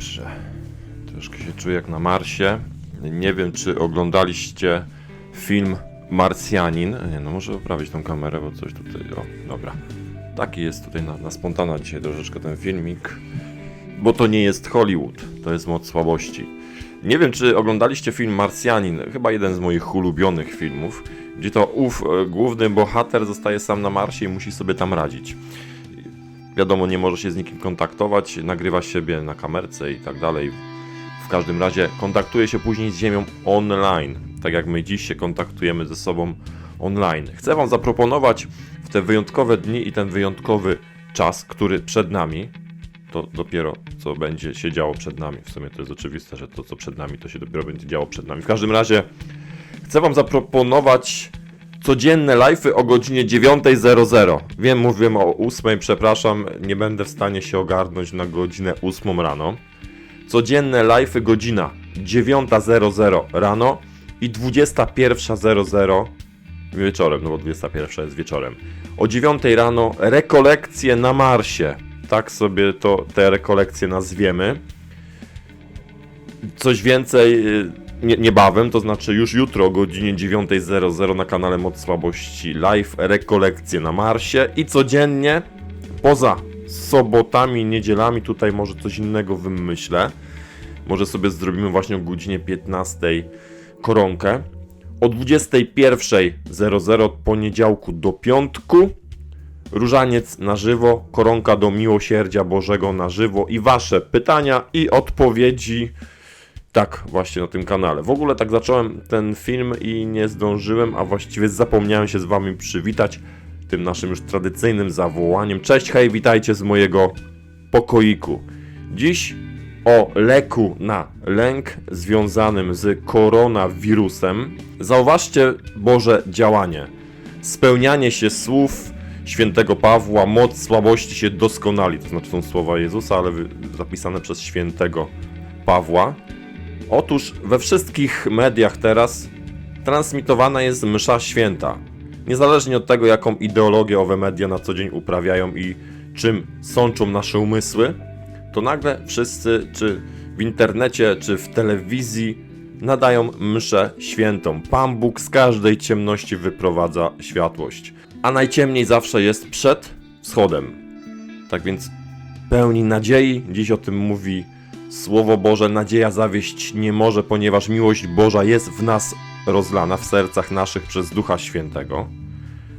Dobrze. Troszkę się czuję jak na Marsie. Nie wiem, czy oglądaliście film Marsjanin. Nie, no muszę poprawić tą kamerę, bo coś tutaj. O, dobra. Taki jest tutaj na, na spontana dzisiaj troszeczkę ten filmik. Bo to nie jest Hollywood, to jest moc słabości. Nie wiem, czy oglądaliście film Marsjanin, chyba jeden z moich ulubionych filmów, gdzie to ów e, główny bohater zostaje sam na Marsie i musi sobie tam radzić. Wiadomo, nie może się z nikim kontaktować, nagrywa siebie na kamerce i tak dalej. W każdym razie kontaktuje się później z Ziemią online, tak jak my dziś się kontaktujemy ze sobą online. Chcę Wam zaproponować w te wyjątkowe dni i ten wyjątkowy czas, który przed nami, to dopiero co będzie się działo przed nami. W sumie to jest oczywiste, że to co przed nami, to się dopiero będzie działo przed nami. W każdym razie chcę Wam zaproponować codzienne live'y o godzinie 9.00. Wiem, mówiłem o 8, przepraszam, nie będę w stanie się ogarnąć na godzinę 8 rano. Codzienne live'y godzina 9.00 rano i 21.00 wieczorem, no bo 21 jest wieczorem. O 9 rano rekolekcje na Marsie. Tak sobie to te rekolekcje nazwiemy. Coś więcej y, nie, niebawem, to znaczy już jutro o godzinie 9.00 na kanale Moc Słabości live rekolekcje na Marsie i codziennie poza sobotami, niedzielami tutaj może coś innego wymyślę. Może sobie zrobimy właśnie o godzinie 15 koronkę. O 21.00 od poniedziałku do piątku Różaniec na żywo, koronka do miłosierdzia Bożego na żywo i wasze pytania i odpowiedzi tak właśnie na tym kanale. W ogóle tak zacząłem ten film i nie zdążyłem, a właściwie zapomniałem się z wami przywitać tym naszym już tradycyjnym zawołaniem. Cześć, hej, witajcie z mojego pokoiku. Dziś o leku na lęk związanym z koronawirusem. Zauważcie Boże działanie. Spełnianie się słów świętego Pawła, moc słabości się doskonali. To znaczy są słowa Jezusa, ale zapisane przez świętego Pawła. Otóż we wszystkich mediach teraz transmitowana jest msza święta. Niezależnie od tego, jaką ideologię owe media na co dzień uprawiają i czym sączą nasze umysły, to nagle wszyscy, czy w internecie, czy w telewizji, nadają mszę świętą. Pan Bóg z każdej ciemności wyprowadza światłość. A najciemniej zawsze jest przed wschodem. Tak więc pełni nadziei, dziś o tym mówi Słowo Boże, nadzieja zawieść nie może, ponieważ miłość Boża jest w nas rozlana, w sercach naszych przez Ducha Świętego.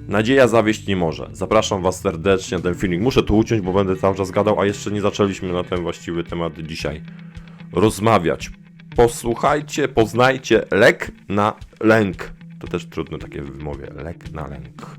Nadzieja zawieść nie może. Zapraszam Was serdecznie na ten filmik. Muszę tu uciąć, bo będę cały czas gadał, a jeszcze nie zaczęliśmy na ten właściwy temat dzisiaj rozmawiać. Posłuchajcie, poznajcie lek na lęk. To też trudne takie wymowie. Lek na lęk.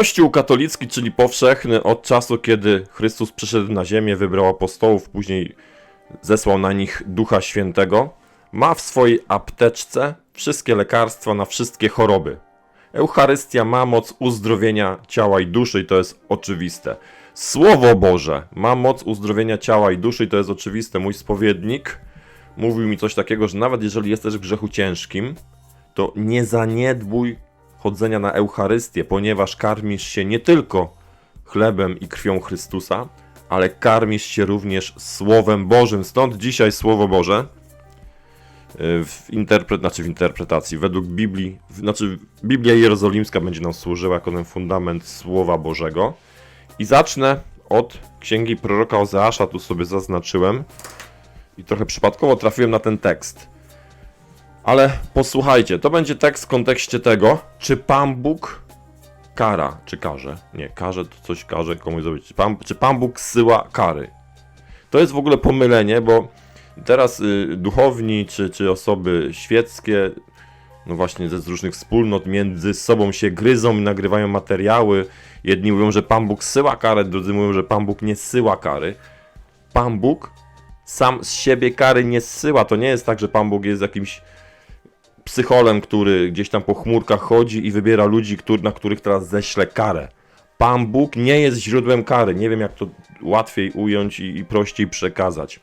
Kościół katolicki, czyli powszechny, od czasu kiedy Chrystus przyszedł na ziemię, wybrał apostołów, później zesłał na nich Ducha Świętego, ma w swojej apteczce wszystkie lekarstwa na wszystkie choroby. Eucharystia ma moc uzdrowienia ciała i duszy i to jest oczywiste. Słowo Boże ma moc uzdrowienia ciała i duszy i to jest oczywiste. Mój spowiednik mówił mi coś takiego, że nawet jeżeli jesteś w grzechu ciężkim, to nie zaniedbuj chodzenia na Eucharystię, ponieważ karmisz się nie tylko chlebem i krwią Chrystusa, ale karmisz się również Słowem Bożym. Stąd dzisiaj Słowo Boże y, w, znaczy w interpretacji, według Biblii, znaczy Biblia Jerozolimska będzie nam służyła jako ten fundament Słowa Bożego. I zacznę od księgi proroka Ozeasza, tu sobie zaznaczyłem i trochę przypadkowo trafiłem na ten tekst. Ale posłuchajcie, to będzie tekst w kontekście tego, czy Pan Bóg kara, czy karze. Nie, karze to coś karze komuś zrobić. Pan, czy Pan Bóg zsyła kary? To jest w ogóle pomylenie, bo teraz y, duchowni, czy, czy osoby świeckie, no właśnie ze z różnych wspólnot między sobą się gryzą i nagrywają materiały. Jedni mówią, że Pan Bóg zsyła karę, drudzy mówią, że Pan Bóg nie zsyła kary. Pan Bóg sam z siebie kary nie zsyła. To nie jest tak, że Pan Bóg jest jakimś psycholem, który gdzieś tam po chmurkach chodzi i wybiera ludzi, który, na których teraz ześle karę. Pan Bóg nie jest źródłem kary. Nie wiem, jak to łatwiej ująć i, i prościej przekazać.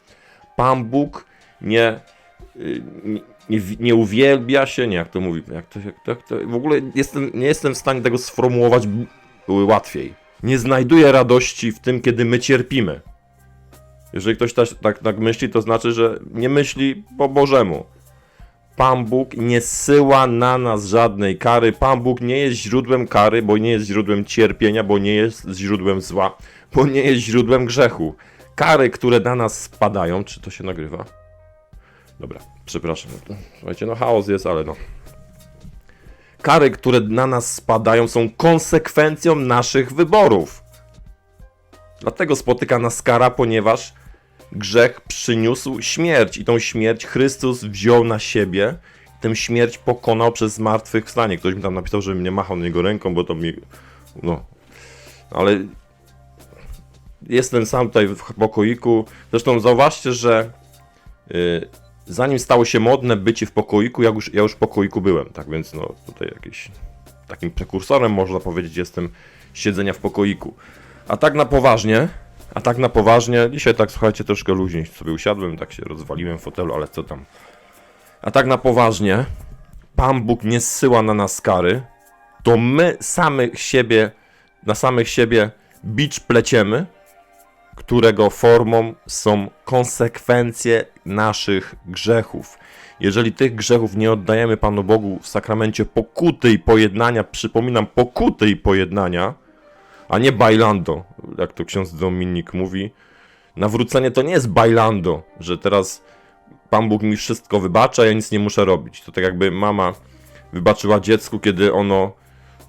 Pan Bóg nie, y, nie, nie, uwielbia się, nie, jak to mówi, jak to, jak to, jak to w ogóle jestem, nie jestem w stanie tego sformułować łatwiej. Nie znajduje radości w tym, kiedy my cierpimy. Jeżeli ktoś też tak, tak myśli, to znaczy, że nie myśli po Bożemu. Pan Bóg nie syła na nas żadnej kary. Pan Bóg nie jest źródłem kary, bo nie jest źródłem cierpienia, bo nie jest źródłem zła, bo nie jest źródłem grzechu. Kary, które na nas spadają, czy to się nagrywa? Dobra, przepraszam. Słuchajcie, no chaos jest, ale no. Kary, które na nas spadają, są konsekwencją naszych wyborów. Dlatego spotyka nas kara, ponieważ grzech przyniósł śmierć i tą śmierć Chrystus wziął na siebie. Tę śmierć pokonał przez zmartwychwstanie. Ktoś mi tam napisał, żebym nie machał na niego ręką, bo to mi... No. Ale jestem sam tutaj w pokoiku. Zresztą zauważcie, że y, zanim stało się modne bycie w pokoiku, ja już, ja już w pokoiku byłem, tak więc no tutaj jakiś takim prekursorem można powiedzieć jestem siedzenia w pokoiku. A tak na poważnie, a tak na poważnie, dzisiaj tak słuchajcie troszkę luźniej sobie usiadłem, tak się rozwaliłem w fotelu, ale co tam. A tak na poważnie, Pan Bóg nie zsyła na nas kary, to my samych siebie, na samych siebie bicz pleciemy, którego formą są konsekwencje naszych grzechów. Jeżeli tych grzechów nie oddajemy Panu Bogu w sakramencie pokuty i pojednania, przypominam, pokuty i pojednania, a nie bailando, jak to ksiądz Dominik mówi. Nawrócenie to nie jest bailando, że teraz Pan Bóg mi wszystko wybacza, ja nic nie muszę robić. To tak jakby mama wybaczyła dziecku, kiedy ono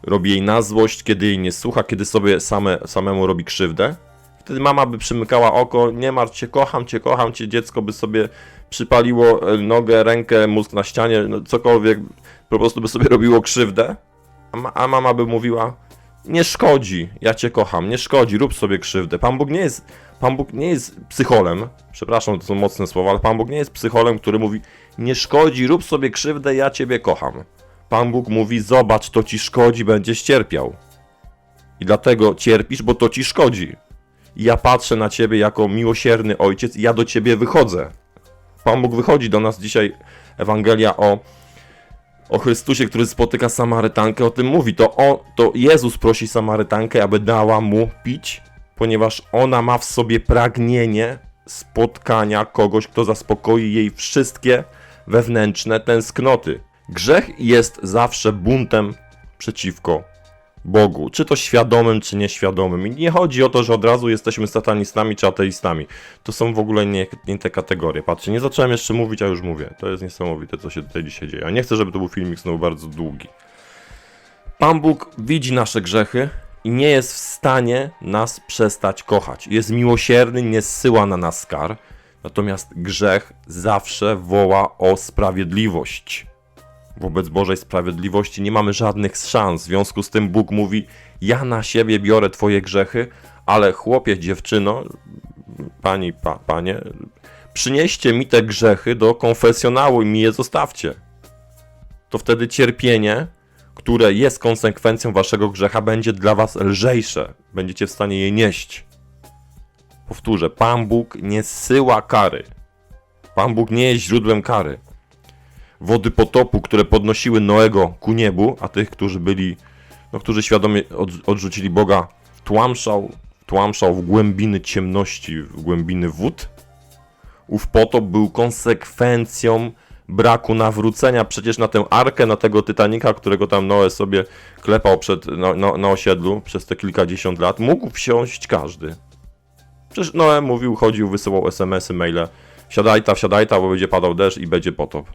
robi jej na złość, kiedy jej nie słucha, kiedy sobie same, samemu robi krzywdę. Wtedy mama by przymykała oko, nie martw się, kocham cię, kocham cię, dziecko by sobie przypaliło e, nogę, rękę, mózg na ścianie, no cokolwiek, po prostu by sobie robiło krzywdę, a, ma, a mama by mówiła, nie szkodzi, ja cię kocham, nie szkodzi, rób sobie krzywdę. Pan Bóg nie jest, Pan Bóg nie jest psycholem, przepraszam, to są mocne słowa, ale Pan Bóg nie jest psycholem, który mówi, nie szkodzi, rób sobie krzywdę, ja ciebie kocham. Pan Bóg mówi, zobacz, to ci szkodzi, będziesz cierpiał. I dlatego cierpisz, bo to ci szkodzi. I ja patrzę na ciebie jako miłosierny ojciec i ja do ciebie wychodzę. Pan Bóg wychodzi do nas dzisiaj, Ewangelia o o Chrystusie, który spotyka Samarytankę, o tym mówi. To, on, to Jezus prosi Samarytankę, aby dała mu pić, ponieważ ona ma w sobie pragnienie spotkania kogoś, kto zaspokoi jej wszystkie wewnętrzne tęsknoty. Grzech jest zawsze buntem przeciwko Bogu, czy to świadomym, czy nieświadomym. I nie chodzi o to, że od razu jesteśmy satanistami czy ateistami. To są w ogóle nie, nie te kategorie. Patrzcie, nie zacząłem jeszcze mówić, a już mówię. To jest niesamowite, co się tutaj dzisiaj dzieje. Ja nie chcę, żeby to był filmik znowu bardzo długi. Pan Bóg widzi nasze grzechy i nie jest w stanie nas przestać kochać. Jest miłosierny, nie zsyła na nas kar. Natomiast grzech zawsze woła o sprawiedliwość wobec Bożej sprawiedliwości nie mamy żadnych szans. W związku z tym Bóg mówi: Ja na siebie biorę Twoje grzechy, ale chłopie, dziewczyno, pani, pa, panie, przynieście mi te grzechy do konfesjonału i mi je zostawcie. To wtedy cierpienie, które jest konsekwencją Waszego grzecha, będzie dla Was lżejsze. Będziecie w stanie je nieść. Powtórzę: Pan Bóg nie zsyła kary. Pan Bóg nie jest źródłem kary wody potopu, które podnosiły Noego ku niebu, a tych, którzy byli, no, którzy świadomie od, odrzucili Boga, tłamszał, tłamszał w głębiny ciemności, w głębiny wód. Ów potop był konsekwencją braku nawrócenia. Przecież na tę arkę, na tego Titanika, którego tam Noe sobie klepał przed, na, na, na osiedlu przez te kilkadziesiąt lat, mógł wsiąść każdy. Przecież Noe mówił, chodził, wysyłał SMS-y, maile. Wsiadaj ta, wsiadaj ta, bo będzie padał deszcz i będzie potop.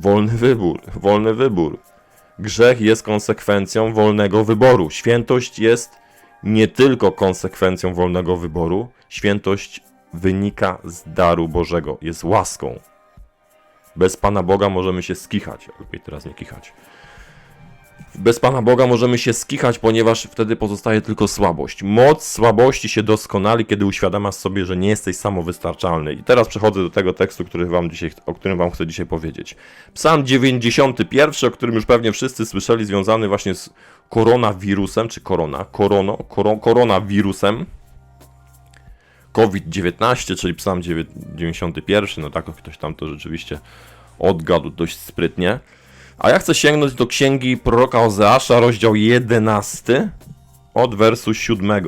Wolny wybór, wolny wybór. Grzech jest konsekwencją wolnego wyboru. Świętość jest nie tylko konsekwencją wolnego wyboru, świętość wynika z daru Bożego, jest łaską. Bez Pana Boga możemy się skichać, lepiej teraz nie kichać. Bez Pana Boga możemy się skichać, ponieważ wtedy pozostaje tylko słabość. Moc słabości się doskonali, kiedy uświadamiasz sobie, że nie jesteś samowystarczalny. I teraz przechodzę do tego tekstu, który wam dzisiaj, o którym Wam chcę dzisiaj powiedzieć. Psalm 91, o którym już pewnie wszyscy słyszeli, związany właśnie z koronawirusem, czy korona, korono, koro, koronawirusem. COVID-19, czyli psalm 91, no tak ktoś tam to rzeczywiście odgadł dość sprytnie. A ja chcę sięgnąć do księgi proroka Ozeasza, rozdział 11, od wersu 7.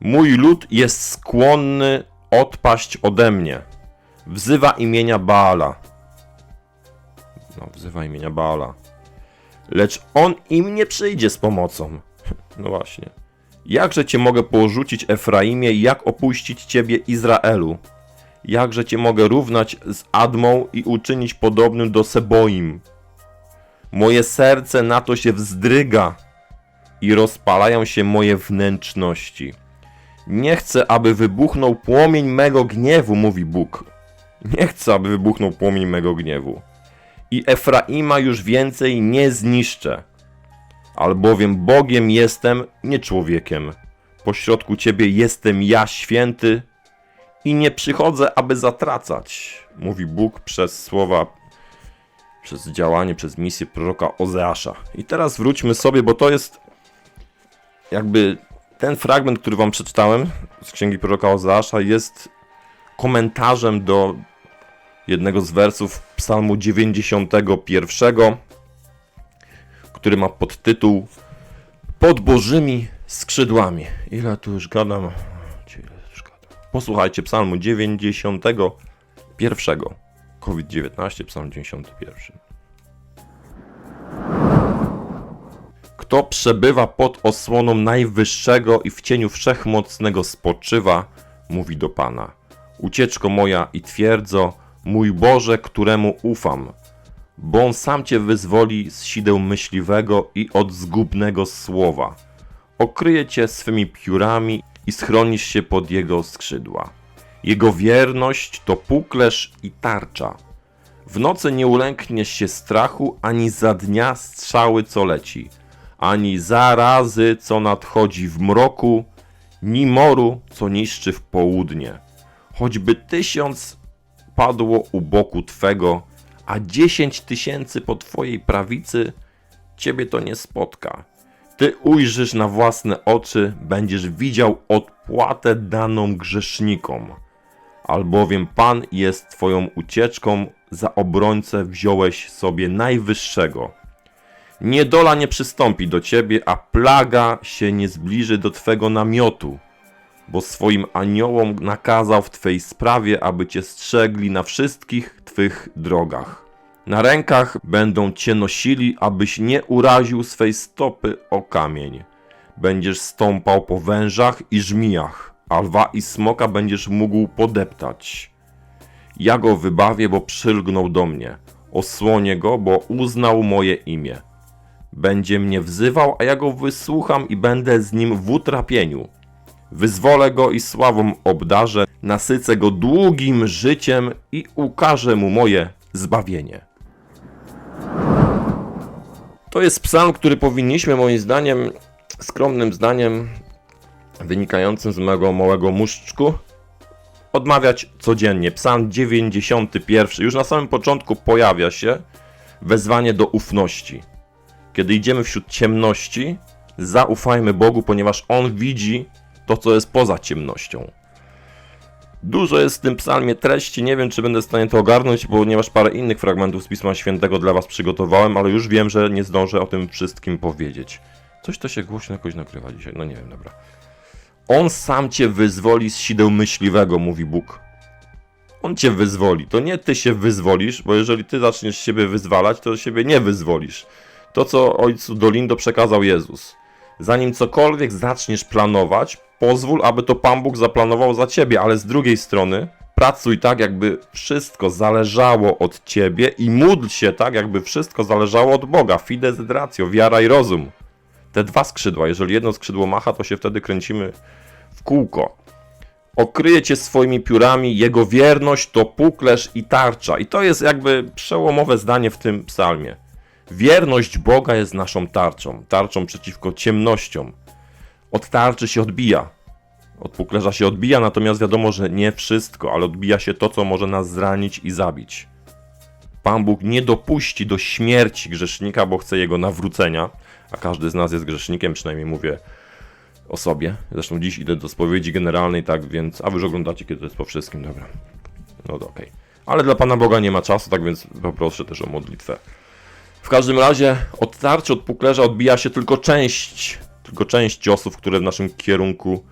Mój lud jest skłonny odpaść ode mnie. Wzywa imienia Baala. No, wzywa imienia Baala. Lecz on im nie przyjdzie z pomocą. No właśnie. Jakże cię mogę porzucić, Efraimie, jak opuścić ciebie, Izraelu? Jakże cię mogę równać z Admą i uczynić podobnym do Seboim? Moje serce na to się wzdryga i rozpalają się moje wnętrzności. Nie chcę, aby wybuchnął płomień mego gniewu, mówi Bóg. Nie chcę, aby wybuchnął płomień mego gniewu. I Efraima już więcej nie zniszczę. Albowiem Bogiem jestem, nie człowiekiem. Pośrodku Ciebie jestem ja święty i nie przychodzę, aby zatracać, mówi Bóg przez słowa, przez działanie, przez misję proroka Ozeasza. I teraz wróćmy sobie, bo to jest jakby ten fragment, który wam przeczytałem z księgi proroka Ozeasza jest komentarzem do jednego z wersów psalmu 91, który ma podtytuł Pod Bożymi skrzydłami. Ile tu już gadam? Posłuchajcie psalmu 91, COVID-19, psalm 91. Kto przebywa pod osłoną Najwyższego i w cieniu Wszechmocnego spoczywa, mówi do Pana. Ucieczko moja i twierdzo, mój Boże, któremu ufam, bo On sam Cię wyzwoli z sideł myśliwego i od zgubnego słowa. Okryje Cię swymi piórami i schronisz się pod Jego skrzydła. Jego wierność to puklerz i tarcza. W nocy nie ulękniesz się strachu, ani za dnia strzały, co leci, ani zarazy, co nadchodzi w mroku, ni moru, co niszczy w południe. Choćby tysiąc padło u boku Twego, a dziesięć tysięcy po Twojej prawicy, Ciebie to nie spotka. Ty ujrzysz na własne oczy, będziesz widział odpłatę daną grzesznikom. Albowiem Pan jest Twoją ucieczką, za obrońcę wziąłeś sobie najwyższego. Niedola nie przystąpi do Ciebie, a plaga się nie zbliży do Twego namiotu bo swoim aniołom nakazał w Twej sprawie, aby Cię strzegli na wszystkich Twych drogach. Na rękach będą Cię nosili, abyś nie uraził swej stopy o kamień. Będziesz stąpał po wężach i żmijach, a lwa i smoka będziesz mógł podeptać. Ja go wybawię, bo przylgnął do mnie. Osłonię go, bo uznał moje imię. Będzie mnie wzywał, a ja go wysłucham i będę z nim w utrapieniu. Wyzwolę go i sławą obdarzę, nasycę go długim życiem i ukażę mu moje zbawienie. To jest psalm, który powinniśmy moim zdaniem, skromnym zdaniem, wynikającym z mojego małego muszczku, odmawiać codziennie. Psalm 91. Już na samym początku pojawia się wezwanie do ufności. Kiedy idziemy wśród ciemności, zaufajmy Bogu, ponieważ On widzi to, co jest poza ciemnością. Dużo jest w tym psalmie treści, nie wiem czy będę w stanie to ogarnąć, ponieważ parę innych fragmentów z Pisma Świętego dla Was przygotowałem, ale już wiem, że nie zdążę o tym wszystkim powiedzieć. Coś to się głośno jakoś nakrywa dzisiaj, no nie wiem, dobra. On sam Cię wyzwoli z sideł myśliwego, mówi Bóg. On Cię wyzwoli, to nie Ty się wyzwolisz, bo jeżeli Ty zaczniesz siebie wyzwalać, to siebie nie wyzwolisz. To, co ojcu Dolindo przekazał Jezus. Zanim cokolwiek zaczniesz planować, pozwól, aby to Pan Bóg zaplanował za ciebie, ale z drugiej strony pracuj tak, jakby wszystko zależało od ciebie i módl się tak, jakby wszystko zależało od Boga. Fides et ratio, wiara i rozum. Te dwa skrzydła, jeżeli jedno skrzydło macha, to się wtedy kręcimy w kółko. Okryje cię swoimi piórami, jego wierność to puklerz i tarcza. I to jest jakby przełomowe zdanie w tym psalmie. Wierność Boga jest naszą tarczą, tarczą przeciwko ciemnościom. Od tarczy się odbija, od puklerza się odbija, natomiast wiadomo, że nie wszystko, ale odbija się to, co może nas zranić i zabić. Pan Bóg nie dopuści do śmierci grzesznika, bo chce jego nawrócenia, a każdy z nas jest grzesznikiem, przynajmniej mówię o sobie. Zresztą dziś idę do spowiedzi generalnej, tak więc. A wy już oglądacie, kiedy to jest po wszystkim, dobra. No to okej. Ale dla Pana Boga nie ma czasu, tak więc poproszę też o modlitwę. W każdym razie od tarczy, od puklerza odbija się tylko część, tylko część ciosów, które w naszym kierunku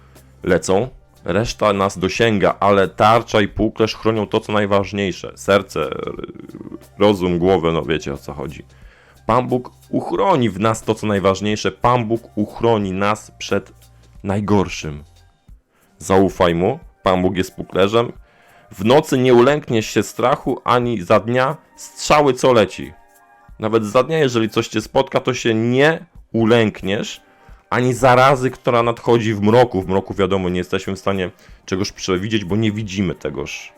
lecą. Reszta nas dosięga, ale tarcza i puklerz chronią to, co najważniejsze. Serce, rozum, głowę, no wiecie o co chodzi. Pan Bóg uchroni w nas to, co najważniejsze. Pan Bóg uchroni nas przed najgorszym. Zaufaj Mu, Pan Bóg jest puklerzem. W nocy nie ulękniesz się strachu, ani za dnia strzały co leci. Nawet za dnia, jeżeli coś cię spotka, to się nie ulękniesz, ani zarazy, która nadchodzi w mroku. W mroku wiadomo, nie jesteśmy w stanie czegoś przewidzieć, bo nie widzimy tegoż.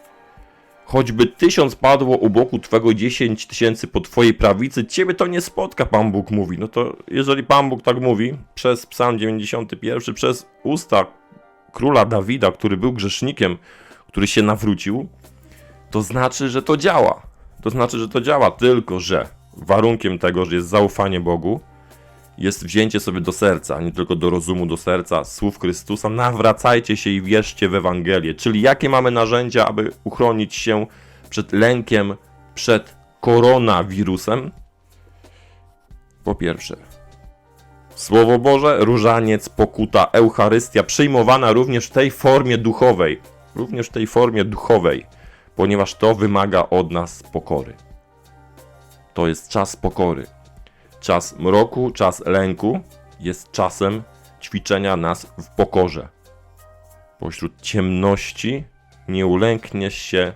Choćby tysiąc padło u boku twego, dziesięć tysięcy po twojej prawicy, ciebie to nie spotka, Pan Bóg mówi. No to jeżeli Pan Bóg tak mówi, przez psalm 91, przez usta króla Dawida, który był grzesznikiem, który się nawrócił, to znaczy, że to działa. To znaczy, że to działa, tylko że warunkiem tego, że jest zaufanie Bogu, jest wzięcie sobie do serca, nie tylko do rozumu, do serca słów Chrystusa. Nawracajcie się i wierzcie w Ewangelię. Czyli jakie mamy narzędzia, aby uchronić się przed lękiem, przed koronawirusem? Po pierwsze, Słowo Boże, różaniec, pokuta, Eucharystia, przyjmowana również w tej formie duchowej. Również w tej formie duchowej, ponieważ to wymaga od nas pokory. To jest czas pokory. Czas mroku, czas lęku jest czasem ćwiczenia nas w pokorze. Pośród ciemności nie ulękniesz się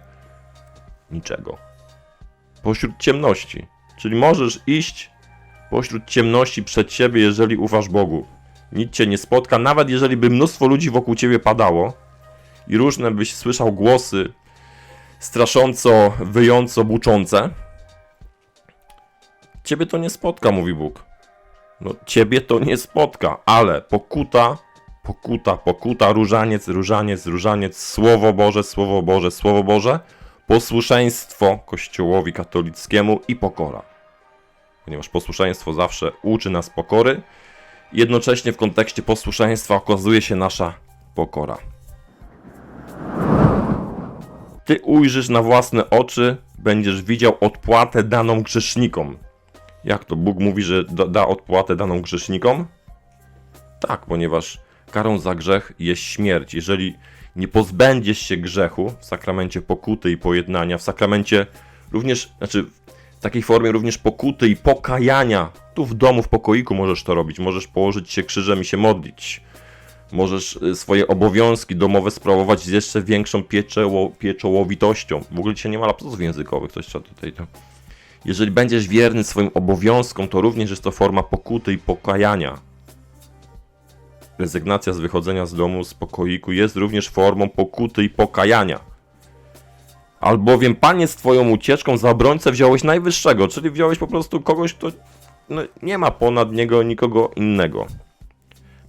niczego. Pośród ciemności. Czyli możesz iść pośród ciemności przed siebie, jeżeli ufasz Bogu. Nic cię nie spotka, nawet jeżeli by mnóstwo ludzi wokół ciebie padało i różne byś słyszał głosy strasząco, wyjąco buczące, Ciebie to nie spotka, mówi Bóg. No, ciebie to nie spotka, ale pokuta, pokuta, pokuta, różaniec, różaniec, różaniec, Słowo Boże, Słowo Boże, Słowo Boże, posłuszeństwo Kościołowi katolickiemu i pokora. Ponieważ posłuszeństwo zawsze uczy nas pokory, jednocześnie w kontekście posłuszeństwa okazuje się nasza pokora. Ty ujrzysz na własne oczy, będziesz widział odpłatę daną grzesznikom. Jak to? Bóg mówi, że da, da odpłatę daną grzesznikom? Tak, ponieważ karą za grzech jest śmierć. Jeżeli nie pozbędziesz się grzechu w sakramencie pokuty i pojednania, w sakramencie również, znaczy w takiej formie również pokuty i pokajania, tu w domu, w pokoiku możesz to robić, możesz położyć się krzyżem i się modlić. Możesz y, swoje obowiązki domowe sprawować z jeszcze większą pieczoło, pieczołowitością. W ogóle dzisiaj nie ma laptopów językowych, ktoś trzeba tutaj to... Jeżeli będziesz wierny swoim obowiązkom, to również jest to forma pokuty i pokajania. Rezygnacja z wychodzenia z domu, z pokoiku jest również formą pokuty i pokajania. Albowiem Pan jest twoją ucieczką, za wziąłeś najwyższego, czyli wziąłeś po prostu kogoś, kto no, nie ma ponad niego nikogo innego.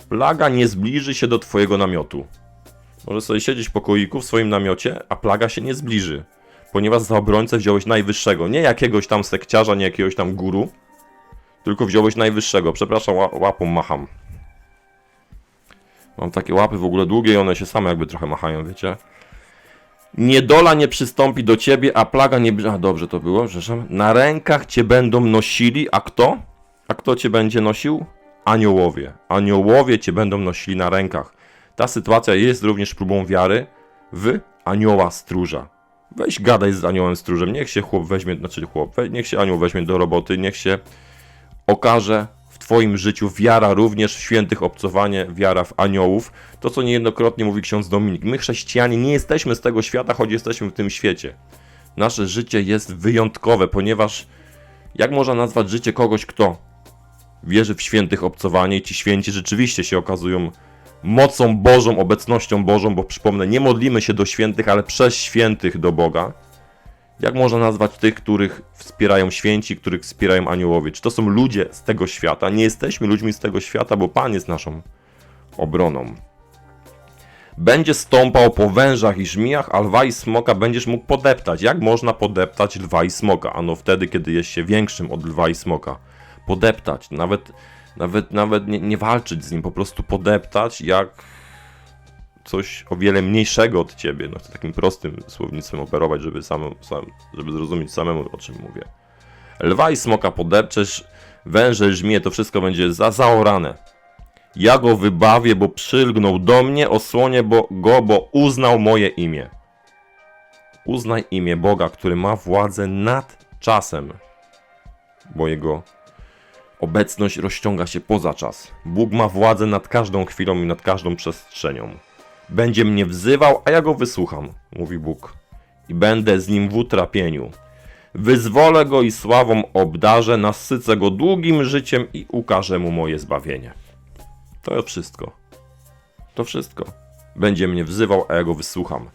Plaga nie zbliży się do twojego namiotu. Możesz sobie siedzieć w pokoiku w swoim namiocie, a plaga się nie zbliży ponieważ za obrońcę wziąłeś najwyższego. Nie jakiegoś tam sekciarza, nie jakiegoś tam guru, tylko wziąłeś najwyższego. Przepraszam, ła- łapą macham. Mam takie łapy w ogóle długie i one się same jakby trochę machają, wiecie? Niedola nie przystąpi do ciebie, a plaga nie... A dobrze to było, przepraszam. Na rękach cię będą nosili, a kto? A kto cię będzie nosił? Aniołowie. Aniołowie cię będą nosili na rękach. Ta sytuacja jest również próbą wiary w anioła stróża. Weź gadaj z aniołem stróżem, niech się chłop weźmie, znaczy chłop, niech się anioł weźmie do roboty, niech się okaże w twoim życiu wiara również w świętych obcowanie, wiara w aniołów. To, co niejednokrotnie mówi ksiądz Dominik. My chrześcijanie nie jesteśmy z tego świata, choć jesteśmy w tym świecie. Nasze życie jest wyjątkowe, ponieważ jak można nazwać życie kogoś, kto wierzy w świętych obcowanie i ci święci rzeczywiście się okazują mocą Bożą, obecnością Bożą, bo przypomnę, nie modlimy się do świętych, ale przez świętych do Boga. Jak można nazwać tych, których wspierają święci, których wspierają aniołowie? Czy to są ludzie z tego świata? Nie jesteśmy ludźmi z tego świata, bo Pan jest naszą obroną. Będzie stąpał po wężach i żmijach, a lwa i smoka będziesz mógł podeptać. Jak można podeptać lwa i smoka? Ano wtedy, kiedy jest się większym od lwa i smoka. Podeptać. Nawet Nawet, nawet nie, nie walczyć z nim, po prostu podeptać jak coś o wiele mniejszego od ciebie. No, chcę takim prostym słownictwem operować, żeby, samemu, sam, żeby zrozumieć samemu, o czym mówię. Lwa i smoka podepczesz, węże, żmije, to wszystko będzie za zaorane. Ja go wybawię, bo przylgnął do mnie, osłonię bo, go, bo uznał moje imię. Uznaj imię Boga, który ma władzę nad czasem, bo jego obecność rozciąga się poza czas. Bóg ma władzę nad każdą chwilą i nad każdą przestrzenią. Będzie mnie wzywał, a ja go wysłucham, mówi Bóg, i będę z nim w utrapieniu. Wyzwolę go i sławą obdarzę, nasycę go długim życiem i ukażę mu moje zbawienie. To wszystko. To wszystko. Będzie mnie wzywał, a ja go wysłucham.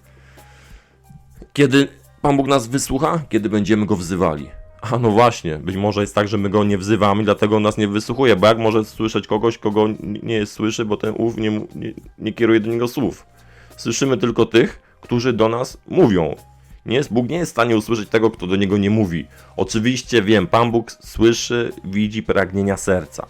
Kiedy Pan Bóg nas wysłucha? Kiedy będziemy go wzywali. A no właśnie, być może jest tak, że my go nie wzywamy, dlatego on nas nie wysłuchuje, bo jak może słyszeć kogoś, kogo nie słyszy, bo ten ów nie, nie, nie kieruje do niego słów. Słyszymy tylko tych, którzy do nas mówią. Nie jest, Bóg nie jest w stanie usłyszeć tego, kto do niego nie mówi. Oczywiście wiem, Pan Bóg słyszy, widzi pragnienia serca.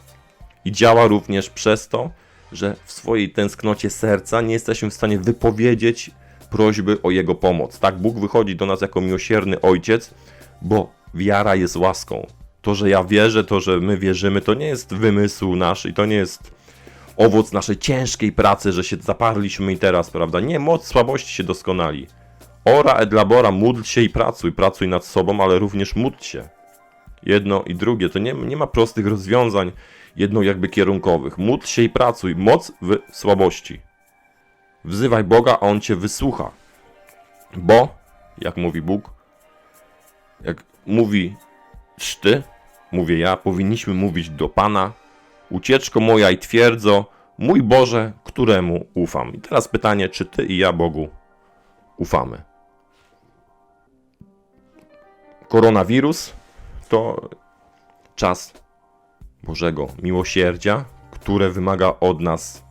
I działa również przez to, że w swojej tęsknocie serca nie jesteśmy w stanie wypowiedzieć prośby o Jego pomoc. Tak, Bóg wychodzi do nas jako miłosierny Ojciec, bo wiara jest łaską. To, że ja wierzę, to, że my wierzymy, to nie jest wymysł nasz i to nie jest owoc naszej ciężkiej pracy, że się zaparliśmy i teraz, prawda? Nie, moc słabości się doskonali. Ora et labora, módl się i pracuj, pracuj nad sobą, ale również módl się. Jedno i drugie, to nie, nie ma prostych rozwiązań, jedno jakby kierunkowych. Módl się i pracuj, moc w słabości. Wzywaj Boga, a On cię wysłucha. Bo, jak mówi Bóg, jak mówi ty, mówię ja, powinniśmy mówić do Pana, ucieczko moja i twierdzo, mój Boże, któremu ufam. I teraz pytanie, czy ty i ja Bogu ufamy? Koronawirus to czas Bożego miłosierdzia, które wymaga od nas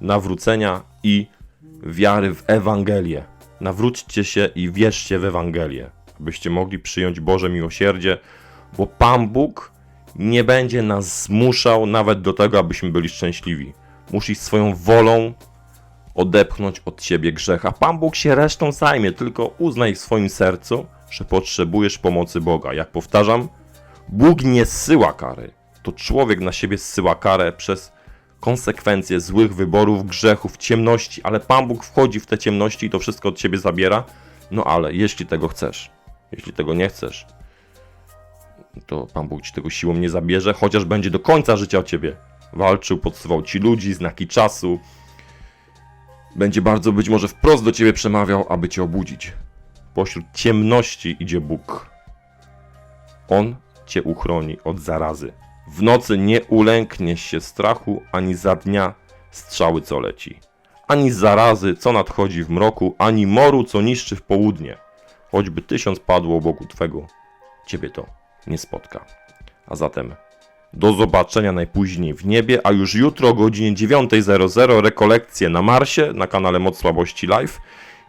nawrócenia i wiary w Ewangelię. Nawróćcie się i wierzcie w Ewangelię, abyście mogli przyjąć Boże miłosierdzie, bo Pan Bóg nie będzie nas zmuszał nawet do tego, abyśmy byli szczęśliwi. Musi swoją wolą odepchnąć od siebie grzech, a Pan Bóg się resztą zajmie, tylko uznaj w swoim sercu, że potrzebujesz pomocy Boga. Jak powtarzam, Bóg nie zsyła kary, to człowiek na siebie zsyła karę przez konsekwencje złych wyborów, grzechów, ciemności, ale Pan Bóg wchodzi w te ciemności i to wszystko od ciebie zabiera. No ale jeśli tego chcesz, jeśli tego nie chcesz, to Pan Bóg ci tego siłą nie zabierze, chociaż będzie do końca życia o ciebie walczył, podsuwał ci ludzi, znaki czasu. Będzie bardzo być może wprost do ciebie przemawiał, aby cię obudzić. Pośród ciemności idzie Bóg. On cię uchroni od zarazy. W nocy nie ulękniesz się strachu, ani za dnia strzały, co leci. Ani zarazy, co nadchodzi w mroku, ani moru, co niszczy w południe. Choćby tysiąc padło boku Twego, Ciebie to nie spotka. A zatem do zobaczenia najpóźniej w niebie, a już jutro o godzinie 9.00 rekolekcje na Marsie na kanale Moc Słabości Live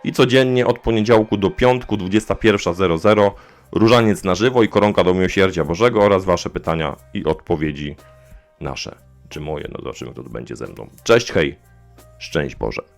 i codziennie od poniedziałku do piątku 21.00 różaniec na żywo i koronka do miłosierdzia Bożego oraz Wasze pytania i odpowiedzi nasze, czy moje, no zobaczymy kto to będzie ze mną. Cześć, hej, szczęść Boże.